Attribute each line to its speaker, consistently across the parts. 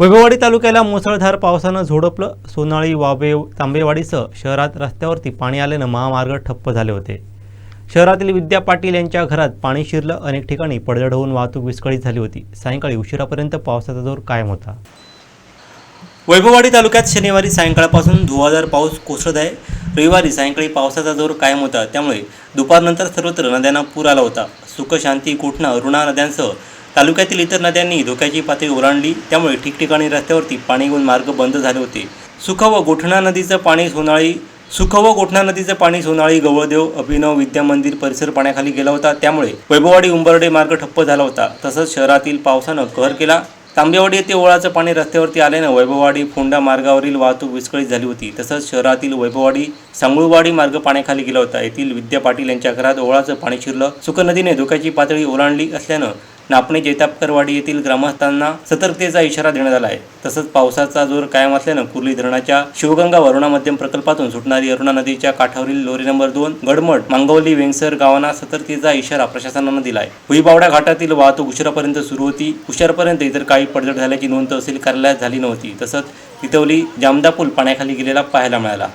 Speaker 1: वैभववाडी तालुक्याला मुसळधार पावसानं झोडपलं. सोनाळी वाबे तांबेवाडीसह शहरात रस्त्यावरती पाणी आल्यानं महामार्ग ठप्प झाले होते. शहरातील विद्या पाटील यांच्या घरात पाणी शिरलं. अनेक ठिकाणी पडझड होऊन वाहतूक विस्कळीत झाली होती. सायंकाळी उशिरापर्यंत पावसाचा जोर कायम होता. वैभववाडी तालुक्यात शनिवारी सायंकाळपासून धुवाधार पाऊस कोसळत आहे. रविवारी सायंकाळी पावसाचा जोर कायम होता. त्यामुळे दुपारनंतर सर्वत्र नद्यांना पूर आला होता. सुख शांती कोठणा अरुणा नद्यांसह तालुक्यातील इतर नद्यांनी धोक्याची पातळी ओलांडली. त्यामुळे ठिकठिकाणी रस्त्यावरती पाणी येऊन मार्ग बंद झाले होते. सुख व गोठणा नदीचं पाणी सोनाळी सुख व गोठणा नदीचं पाणी सोनाळी गवळदेव अभिनव विद्या मंदिर परिसर पाण्याखाली गेला होता. त्यामुळे वैभववाडी उंबरडे मार्ग ठप्प झाला होता. तसंच शहरातील पावसानं कहर केला. तांबेवाडी येथे ओळाचं पाणी रस्त्यावरती आल्यानं वैभववाडी फोंडा मार्गावरील वाहतूक विस्कळीत झाली होती. तसंच शहरातील वैभववाडी सांगुळवाडी मार्ग पाण्याखाली गेला होता. येथील विद्या पाटील यांच्या घरात ओळाचं पाणी शिरलं. सुख नदीने धोक्याची पातळी ओलांडली असल्यानं नापणे जैतापकरवाडी येथील ग्रामस्थांना सतर्कतेचा इशारा देण्यात आला आहे. तसंच पावसाचा जोर कायम असल्यानं कुर्ली धरणाच्या शिवगंगा वरुणा मध्यम प्रकल्पातून सुटणारी अरुणा नदीच्या काठावरील लोरी नंबर दोन गडमड मांगवली वेंगसर गावांना सतर्कतेचा इशारा प्रशासनानं दिला आहे भुईबावडा घाटातील वाहतूक उशिरापर्यंत सुरू होती. उशिरापर्यंत इतर काही पडझड झाल्याची नोंद तहसील कार्यालयात झाली नव्हती. तसंच तितवली जामदा पूल पाण्याखाली गेलेला पाहायला मिळाला.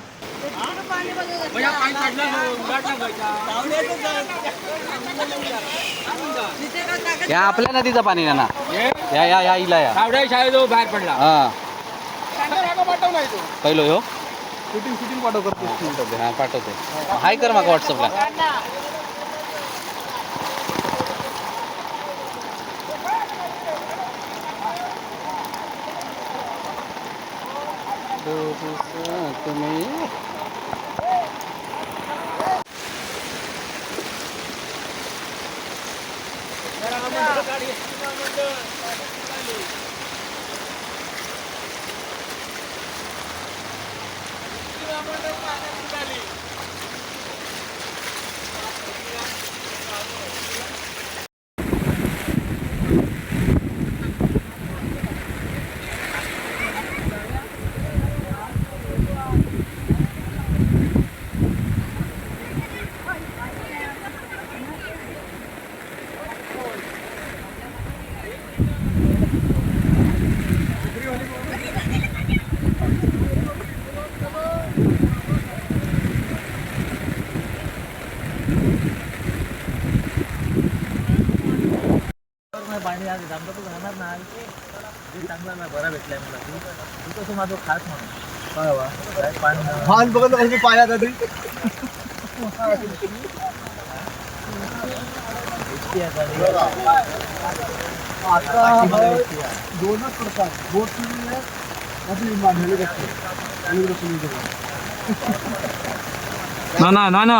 Speaker 2: या आपल्या नदीचं पाणी ना. या या या इला या.
Speaker 3: सावड्या शाळेजवळ बाहेर पडला.
Speaker 2: हा. पहिलो हो
Speaker 3: शूटिंग शूटिंग पाठव करतो
Speaker 2: पाठवते. हा पाठवते. हाय कर मग व्हॉट्सअपला. तुम्ही?
Speaker 3: ಗೌರ್ಮೆಂಟ್ पाणी आज आमचा तो जाणार ना ते चांगला ना बरा भेटलाय मला. तू तू कसं माझं खास म्हणून. काय पाणी
Speaker 4: फान बघत कसं आता दोनच प्रकार. बोट सुरू आहे हेलिकॉप्टर हेलिकॉप्टर
Speaker 3: ना ना ना ना